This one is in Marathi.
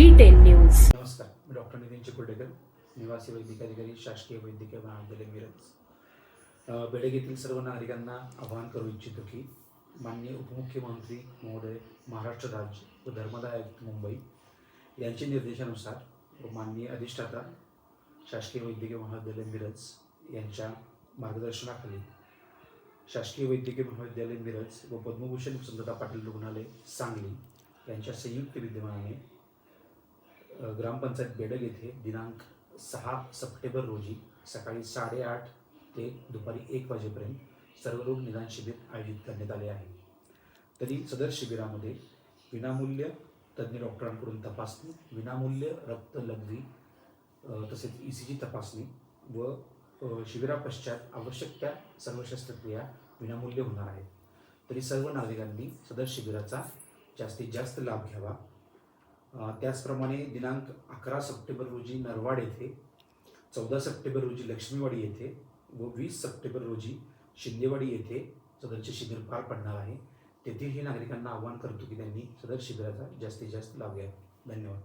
नमस्कार डॉक्टर नितीन चिकुर्डेकर निवासी वैद्यकीय अधिकारी शासकीय वैद्यकीय महाविद्यालय मिरज. अ, बेडग येथील सर्व नागरिकांना आवाहन करू इच्छितो की माननीय उपमुख्यमंत्री महोदय महाराष्ट्र राज्य व धर्मदाय आयुक्त मुंबई यांच्या निर्देशानुसार व माननीय अधिष्ठाता शासकीय वैद्यकीय महाविद्यालय मिरज यांच्या मार्गदर्शनाखाली शासकीय वैद्यकीय महाविद्यालय मिरज व पद्मभूषण वसंतदा पाटील रुग्णालय सांगली यांच्या संयुक्त विद्यमानाने ग्रामपंचायत बेडग येथे दिनांक सहा सप्टेंबर रोजी सकाळी साडेआठ ते दुपारी एक वाजेपर्यंत सर्वरोग निदान शिबिर आयोजित करण्यात आले आहे. तरी सदर शिबिरामध्ये विनामूल्य तज्ज्ञ डॉक्टरांकडून तपासणी विनामूल्य रक्त लघवी तसेच ई सी जी तपासणी व शिबिरापश्चात आवश्यक त्या सर्व शस्त्रक्रिया विनामूल्य होणार आहेत. तरी सर्व नागरिकांनी सदर शिबिराचा जास्तीत जास्त लाभ घ्यावा. त्याचप्रमाणे दिनांक अकरा सप्टेंबर रोजी नरवाड येथे चौदा सप्टेंबर रोजी लक्ष्मीवाडी येथे व वीस सप्टेंबर रोजी शिंदेवाडी येथे सदरचे शिबिर पार पडणार आहे. तेथीलही नागरिकांना आवाहन करतो की त्यांनी सदर शिबिराचा जास्तीत जास्त लाभ घ्यावा. धन्यवाद.